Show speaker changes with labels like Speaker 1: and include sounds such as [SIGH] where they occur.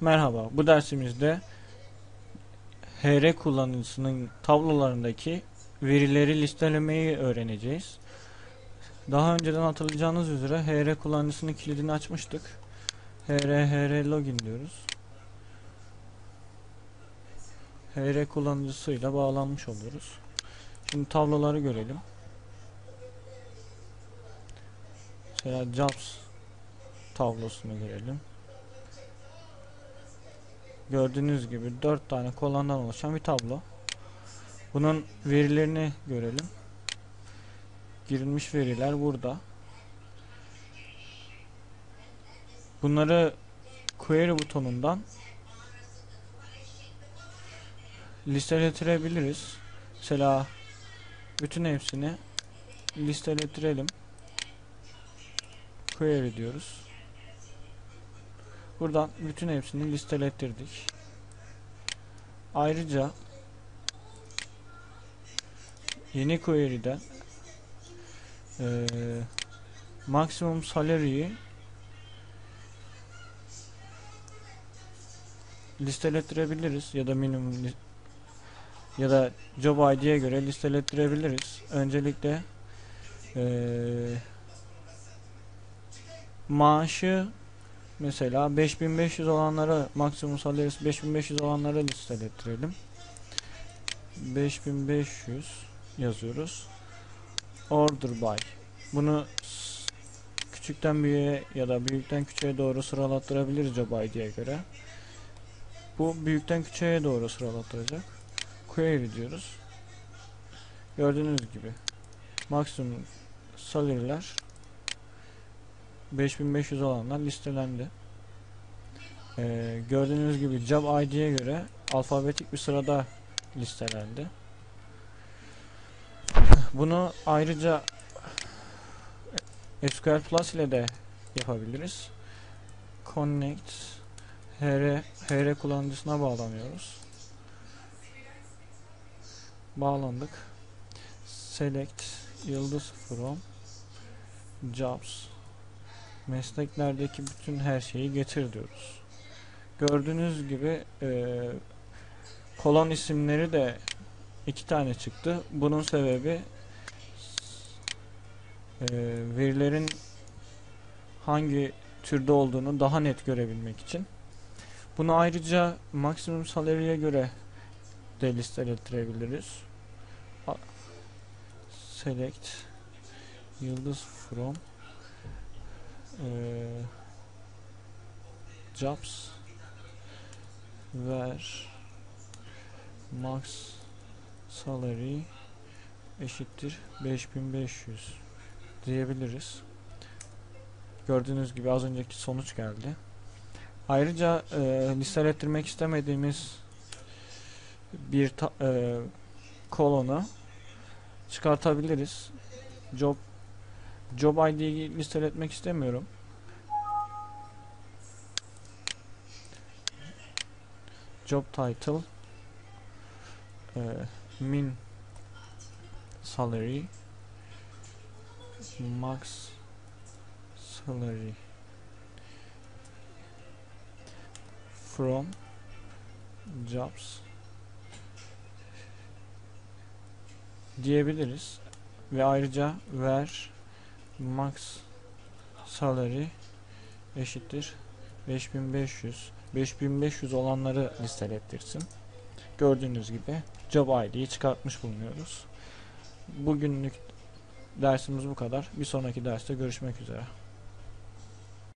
Speaker 1: Merhaba, bu dersimizde HR kullanıcısının tablolarındaki verileri listelemeyi öğreneceğiz. Daha önceden hatırlayacağınız üzere HR kullanıcısının kilidini açmıştık. HR, HR login diyoruz. HR kullanıcısıyla bağlanmış oluyoruz. Şimdi tabloları görelim. Mesela jobs tablosunu görelim. Gördüğünüz gibi 4 tane kolondan oluşan bir tablo. Bunun verilerini görelim. Girilmiş veriler burada. Bunları query butonundan listeletebiliriz. Mesela bütün hepsini listeletelim. Query diyoruz. Buradan bütün hepsini listelettirdik. Ayrıca yeni query'den eee maksimum salary'yi listelettirebiliriz ya da minimum ya da job id'ye göre listelettirebiliriz. Öncelikle eee maaşı Mesela 5500 olanlara maksimum salarisi 5500 olanlara listelettirelim. 5500 yazıyoruz. Order by. Bunu küçükten büyüğe ya da büyükten küçüğe doğru sıralattırabiliriz job id'ye göre. Bu büyükten küçüğe doğru sıralattıracak. Query diyoruz. Gördüğünüz gibi maksimum salary'ler 5500 olanlar listelendi. Ee, gördüğünüz gibi job id'ye göre alfabetik bir sırada listelendi. [LAUGHS] Bunu ayrıca SQL Plus ile de yapabiliriz. Connect HR, HR kullanıcısına bağlanıyoruz. Bağlandık. Select yıldız from jobs mesleklerdeki bütün her şeyi getir diyoruz. Gördüğünüz gibi e, kolon isimleri de iki tane çıktı. Bunun sebebi e, verilerin hangi türde olduğunu daha net görebilmek için. Bunu ayrıca maksimum salary'e göre de listelettirebiliriz. A- Select yıldız from eee, jobs ver max salary eşittir 5500 diyebiliriz. Gördüğünüz gibi az önceki sonuç geldi. Ayrıca e, listelettirmek istemediğimiz bir ta, e, kolonu çıkartabiliriz. Job Job ID'yi listeletmek istemiyorum. Job title e, min salary max salary from jobs diyebiliriz ve ayrıca ver max salary eşittir 5500 5500 olanları listelettirsin. Gördüğünüz gibi job id'yi çıkartmış bulunuyoruz. Bugünlük dersimiz bu kadar. Bir sonraki derste görüşmek üzere